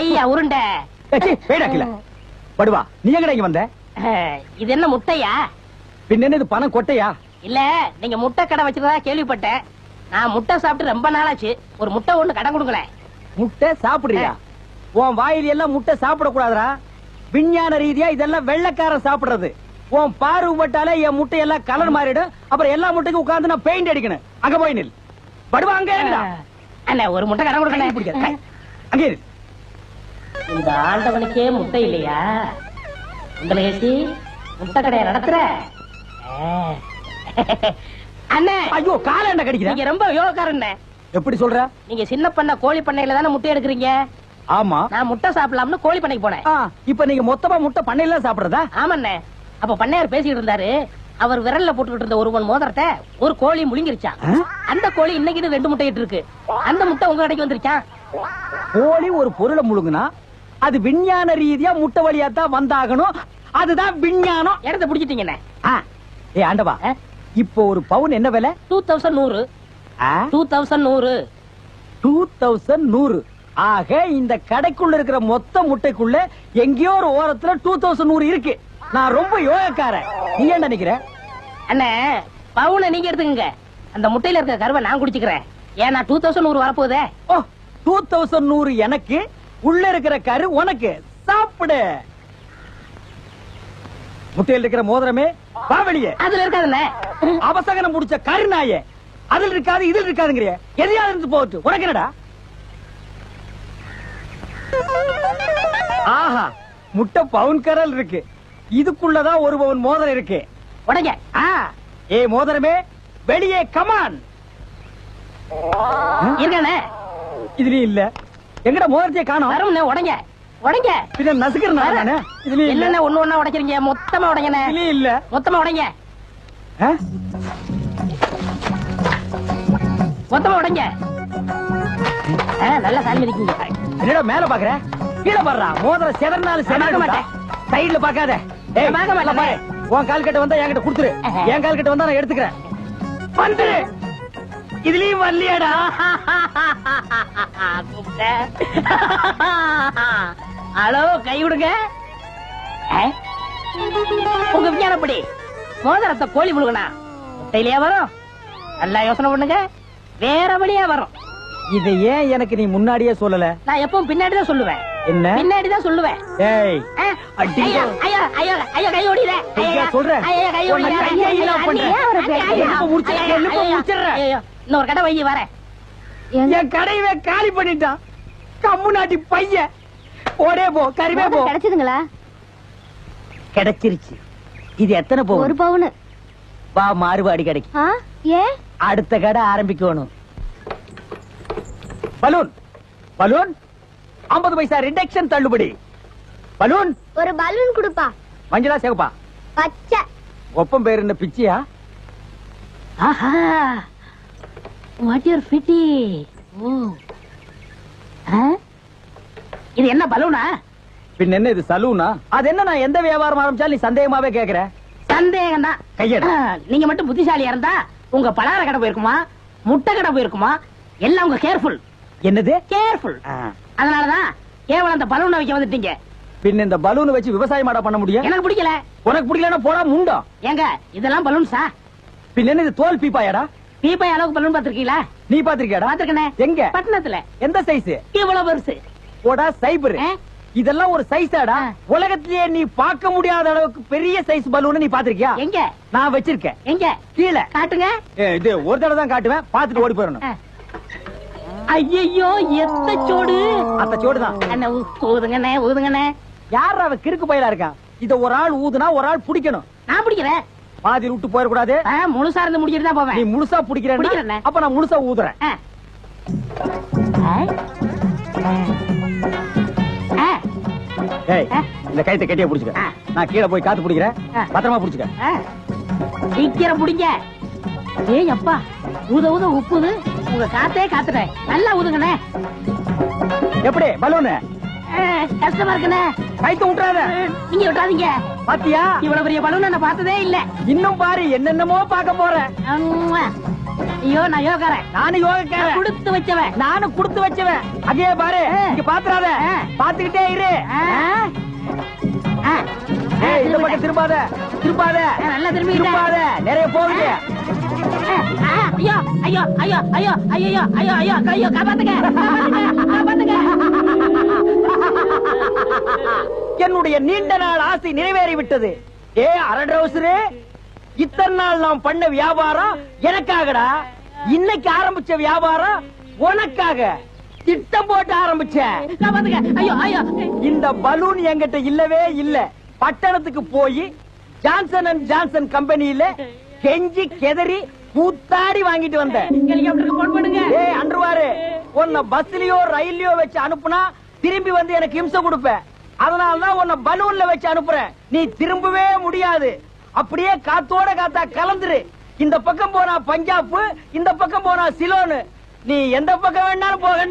ஐயா உருண்டை. வேடாக்கல படுவா நீ எங்கடா இங்க வந்த? இது என்ன முட்டையா? பின்ன என்ன இது பணம் கொட்டையா? இல்ல நீங்க முட்டை கடை வச்சிருந்தா கேள்விப்பட்டேன். நான் முட்டை சாப்பிட்டு ரொம்ப நாளாச்சு. ஒரு முட்டை ஒண்ணு கடன் கொடுங்களேன் முட்டை சாப்பிடுறியா? உன் வாயில் எல்லாம் முட்டை சாப்பிட கூடாதுடா விஞ்ஞான ரீதியா இதெல்லாம் வெள்ளைக்காரன் சாப்பிடுறது. உன் பார்வை பட்டாலே என் முட்டை எல்லாம் கலர் மாறிடும். அப்புறம் எல்லா முட்டைக்கும் உட்கார்ந்து நான் பெயிண்ட் அடிக்கணும். அங்க போய் நில். படுவா அங்க. அண்ணா ஒரு முட்டை கடன் கை பிடிக்காத, கை. கொடுங்களேன் அங்க இந்த ஆண்டவனுக்கே முட்டை இல்லையா? ஏசி முட்டை கடையை நடத்துற. அண்ணே ஐயோ கால என்ன கடிக்கிற? நீங்க ரொம்ப யோகக்காரண்ணே எப்படி சொல்ற? நீங்க சின்ன பண்ண கோழி பண்ணையில தானே முட்டை எடுக்கிறீங்க? ஆமா. நான் முட்டை சாப்பிடலாம்னு கோழி பண்ணைக்கு போனேன். இப்ப நீங்க மொத்தமா முட்டை பண்ணையில சாப்பிடுறதா? ஆமாண்ணே. அப்ப பண்ணையார் பேசிட்டு இருந்தாரு. அவர் விரல்ல போட்டுக்கிட்டு இருந்த ஒரு மண் மோதிரத்தை ஒரு கோழி முழுங்கிருச்சான்? அந்த கோழி இன்னைக்கு ரெண்டு முட்டை இட்டு இருக்கு. அந்த முட்டை உங்க கடைக்கு வந்துருச்சான் கோழி ஒரு பொருளை முழுங்குனா அது விஞ்ஞான ரீதியா முட்டை வழியா தான் வந்தாகணும். அதுதான் விஞ்ஞானம். இடத்த பிடிச்சிட்டீங்கண்ணே. ஏ ஆண்டவா? இப்போ ஒரு பவுன் என்ன விலை? டூ தௌசண்ட் நூறு. டூ தௌசண்ட் நூறு. டூ தௌசண்ட் நூறு. ஆக இந்த கடைக்குள்ள இருக்கிற மொத்த முட்டைக்குள்ள எங்கேயோ ஒரு ஓரத்துல டூ தௌசண்ட் நூறு இருக்கு. நான் ரொம்ப யோகக்காரன். நீ என்ன நினைக்கிற? அண்ணே பவுனை நீங்க எடுத்துக்கங்க. அந்த முட்டையில இருக்க கருவை நான் குடிச்சுக்கிறேன். ஏன்னா டூ தௌசண்ட் நூறு வரப்போகுதே. ஓ டூ தௌசண்ட் நூறு எனக்கு உள்ள இருக்கிற கரு உனக்கு. சாப்பிடு. முட்டையில் இருக்கிற மோதிரமே வா வெளியே. அதுல இருக்காதுண்ணே. அவசகனம் முடிச்ச கருநாயே அதில் இருக்காது இதில் இருக்காதுங்கிறிய. எதையாவது இருந்து போட்டு உனக்கு என்னடா? ஆஹா முட்டை பவுன் கரல் இருக்கு. இதுக்குள்ளதான் ஒரு பவுன் மோதிரம் இருக்கு. உடைங்க. ஏ மோதிரமே வெளியே கமான் இருக்கானே இதுலயும் இல்ல. எங்கடா மோதிரத்தையே காணோம்? வரும்ண்ணே உடைங்க. உடைங்க. பின்ன நசுக்கிறேன் நானு? இதுலயும் இல்ல. ஒண்ணு ஒண்ணா உடைக்கிறீங்க? மொத்தமா உடைங்கண்ணே. இதுலயும் இல்ல. மொத்தமா உடைங்க? மொத்தமா உடைங்க. நல்லா சாமி இருக்கீங்க என்னடா மேல பாக்குற? கீழே பாடுறா. மோதிரம் செதறினாலும் செதற மாட்டேன். சைடுல பாக்காத. ஏய். பாரு. உன் கால் கிட்ட வந்தா என்கிட்ட கொடுத்துரு. என் கால் கிட்ட வந்தா நான் எடுத்துக்கிறேன். வந்துரு. இதுலயும் வரலையாடா. ஹலோ கை விடுங்க? உங்க விஞ்ஞானப்படி மோதிரத்தை கோழி முழுகனா முட்டையிலேயே வரும். நல்லா யோசனை பண்ணுங்க. வேற வழியா வரும். இதை ஏன் எனக்கு நீ முன்னாடியே சொல்லல? நான் எப்பவும் பின்னாடி தான் சொல்லுவேன். என்ன? பின்னாடி தான் சொல்லுவேன். ஏய். ஐயா, ஐயா, ஐயா, ஐயா, கை. ஐயா, ஐயா, சொல்றேன். கை ஐயா, இன்னொரு கடை வையி வரேன். என் கடையவே காலி பண்ணிட்டான். கம்மு நாட்டி பையன். ஓடே போ கருவே போ. கிடைச்சதுங்களா? கிடைச்சிருச்சு. இது எத்தனை ஒரு போகும் பவுனு. வா மாறுபாடி கிடைக்கு. ஆ ஏன் அடுத்த கடை ஆரம்பிக்கணும். பலூன். பலூன்? 50 பைசா ரிடக்ஷன் தள்ளுபடி. பலூன்? ஒரு பலூன் கொடுப்பா. மஞ்சளா சிவப்பா? பச்சை. ஒப்பம் பேர் என்ன பிச்சியா? ஆஹா. வாட் யூர் ஃபிட்டி ஓ? இது என்ன பலூனா? பின்ன என்ன இது சலூனா? அது என்ன நான் எந்த வியாபாரம் ஆரம்பிச்சாலும் நீ சந்தேகமாவே கேக்குற? சந்தேகம் தான் கையெடு. நீங்க மட்டும் புத்திசாலியா இருந்தா உங்க பலகார கடை போயிருக்குமா? முட்டை கடை போயிருக்குமா? எல்லாம் உங்க கேர்ஃபுல் என்னது? கேர்ஃபுல் அதனாலதான் கேவலம் அந்த பலூனை வைக்க வந்துட்டீங்க. பின்ன இந்த பலூன் வச்சு விவசாயம் மாடா பண்ண முடியும்? எனக்கு பிடிக்கல. உனக்கு பிடிக்கலன்னா போடா முண்டம் ஏங்க இதெல்லாம் பலூன்ஸா? பின்ன என்ன இது தோல் பீப்பாயாடா? பீப்பை அளவுக்கு பலூன் பாத்திருக்கீங்களா நீ பாத்திருக்கியாடா பாத்திருக்கனே எங்க? பட்டணத்துல. எந்த சைஸ் இவ்வளவு பெருசு. போடா சைபர்? இதெல்லாம் ஒரு சைஸாடா. உலகத்திலேயே நீ பார்க்க முடியாத அளவுக்கு பெரிய சைஸ் பலூன் நீ பாத்திருக்கியா எங்க? நான் வச்சிருக்கேன். எங்க? கீழே. காட்டுங்க. இது ஒரு தடவை தான் காட்டுவேன். பாத்துட்டு ஓடி போயிடணும். ஐயோ எத்த சோடு. அந்த சோடுதான் அண்ணே ஊ- ஊதுங்கண்ணே ஊதுங்கண்ணே. யார் அவ கிறுக்கு பயிலா இருக்கான்? இத ஒரு ஆள் ஊதுனா ஒரு ஆள் பிடிக்கணும். நான் பிடிக்கிறேன். பாதி விட்டு போயிடக்கூடாது. முழுசா இருந்து முடிச்சிட்டு தான் நீ போவேன் முழுசா பிடிக்கிறேன்னா பிடிக்கிறேனே. அப்ப நான் முழுசா ஊதுறேன். இந்த கைத்தை கட்டியா புடிச்சுக்க. நான் கீழே போய் காத்து பிடிக்கிறேன். பத்திரமா புடிச்சுக்க. சீக்கிரம் பிடிங்க. ஏய் அப்பா ஊத ஊத உப்புது. உங்க காத்தே காத்துறேன் நல்லா ஊதுங்கண்ணே. எப்படி பலூனு? கஷ்டமா இருக்குண்ணே. விட்டுறாத நீங்க விட்டாதீங்க பாத்தியா? இவ்வளவு பெரிய பலூன் நான் பார்த்ததே இல்ல. இன்னும் பாரு என்னென்னமோ பார்க்க போறேன். ஐயோ நான் யோகாரன். நானும் யோகக்காரன். கொடுத்து வச்சவன். நானும் குடுத்து வச்சவன். அதே பாரு இங்க பாத்துறாத. பாத்துக்கிட்டே இரு. இந்த பக்கம் திரும்பாத. திரும்பாத. நல்லா திரும்பிட்டேன். திரும்பாத. நிறைய போகுது. ஐயோ ஐயோ ஐயோ ஐயோ ஐயோ ஐயோ ஐயோ ஐயோ காப்பாத்துங்க. என்னுடைய நீண்ட நாள் ஆசை நிறைவேறி விட்டது ஏ அரடவுசரு இத்தனை நாள் நாம் பண்ண வியாபாரம் எனக்காகடா? இன்னைக்கு ஆரம்பிச்ச வியாபாரம் உனக்காக. திட்டம் போட்டு ஆரம்பிச்சேன். இந்த பலூன் என்கிட்ட இல்லவே இல்ல. பட்டணத்துக்கு போய் ஜான்சன் அண்ட் ஜான்சன் கம்பெனியில கெஞ்சி கெதறி கூத்தாடி வாங்கிட்டு வந்தேன். அன்றுவாரு உன்னை பஸ்லயோ ரயில்லயோ வச்சு அனுப்புனா திரும்பி வந்து எனக்கு இம்சை கொடுப்ப. அதனாலதான் உன்னை பலூன்ல வச்சு அனுப்புறேன். நீ திரும்பவே முடியாது. அப்படியே காத்தோட காத்தா கலந்துரு. இந்த பக்கம் போனா பஞ்சாப் இந்த பக்கம் போனா சிலோனு. நீ எந்த பக்கம் வேணாலும் போக